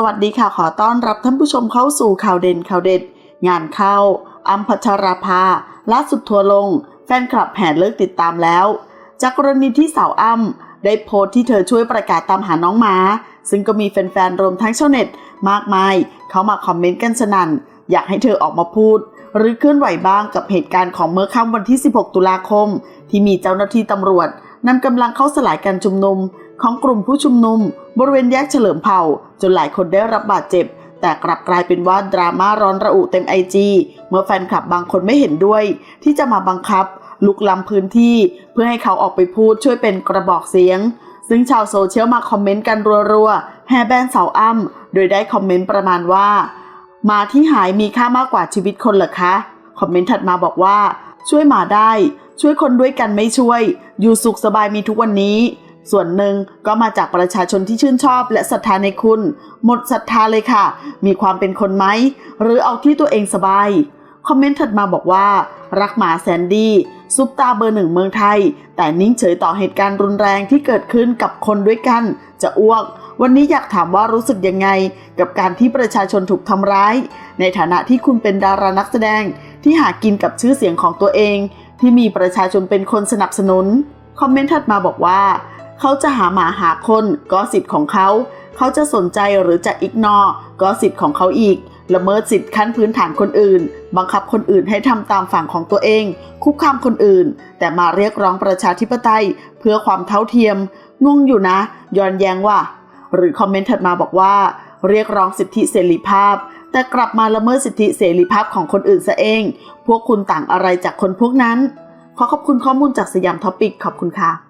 สวัสดีค่ะขอต้อนรับท่านผู้ชมเข้าสู่ข่าวเด่นข่าวเด็ด งานเข้าอัมพัชราภาล่าสุดทัวลง แฟนคลับแห่เลิกติดตามแล้ว จากกรณีที่สาวอ้ำได้โพสต์ที่เธอช่วยประกาศตามหาน้องหมา ซึ่งก็มีแฟนๆรวมทั้งชาวเน็ต มากมาย เข้ามาคอมเมนต์กันสนั่น อยากให้เธอออกมาพูด หรือเคลื่อนไหวบ้างกับเหตุการณ์ของเมื่อค่ำวันที่ 16 ตุลาคม ที่มีเจ้าหน้าที่ตำรวจนำกำลังเข้าสลายการชุมนุม ของกลุ่มผู้ชุมนุม บริเวณแยกเฉลิมเผ่า จนหลายคนได้รับบาดเจ็บ แต่กลับกลายเป็นว่าดราม่าร้อนระอุเต็มไอจีเมื่อแฟนคลับบางคนไม่เห็นด้วย ที่จะมาบังคับ ลุกล้ำพื้นที่ เพื่อให้เขาออกไปพูดช่วยเป็นกระบอกเสียง ซึ่งชาวโซเชียลมาคอมเมนต์กันรัวๆแฮแบนเสาอ้ำโดยได้คอมเมนต์ประมาณว่า มาที่หายมีค่ามากกว่าชีวิตคนเหรอคะคอมเมนต์ถัดมาบอกว่า ช่วยหมาได้ ช่วยคนด้วยกันไม่ช่วย อยู่สุขสบายมีทุกวันนี้ ส่วนหนึ่งก็มาจากประชาชนที่ชื่นชอบและศรัทธาในคุณ หมดศรัทธาเลยค่ะ มีความเป็นคนไหม หรือเอาที่ตัวเองสบาย คอมเมนต์ถัดมาบอกว่า รักหมาแสนดีซุปตาเบอร์หนึ่งเมืองไทย แต่นิ่งเฉยต่อเหตุการณ์รุนแรงที่เกิดขึ้นกับคนด้วยกัน จะอ้วก วันนี้อยากถามว่ารู้สึกยังไง กับการที่ประชาชนถูกทำร้าย ในฐานะที่คุณเป็นดารานักแสดง ที่หากินกับชื่อเสียงของตัวเอง ที่มีประชาชนเป็นคนสนับสนุน คอมเมนต์ถัดมาบอกว่า เขาจะหาหมาหาคนก็สิทธิ์ของเขา เขาจะสนใจหรือจะอิกนอก็สิทธิ์ของเขาอีก ละเมิดสิทธิ์ขั้นพื้นฐานคนอื่น บังคับคนอื่นให้ทำตามฝั่งของตัวเอง คุกคามคนอื่น แต่มาเรียกร้องประชาธิปไตย เพื่อความเท่าเทียมงงอยู่นะ ย้อนแย้งว่า หรือคอมเมนต์ถัดมาบอกว่า เรียกร้องสิทธิเสรีภาพ แต่กลับมาละเมิดสิทธิเสรีภาพของคนอื่นซะเอง พวกคุณต่างอะไรจากคนพวกนั้น ขอขอบคุณข้อมูลจากสยามท็อปิกขอบคุณค่ะ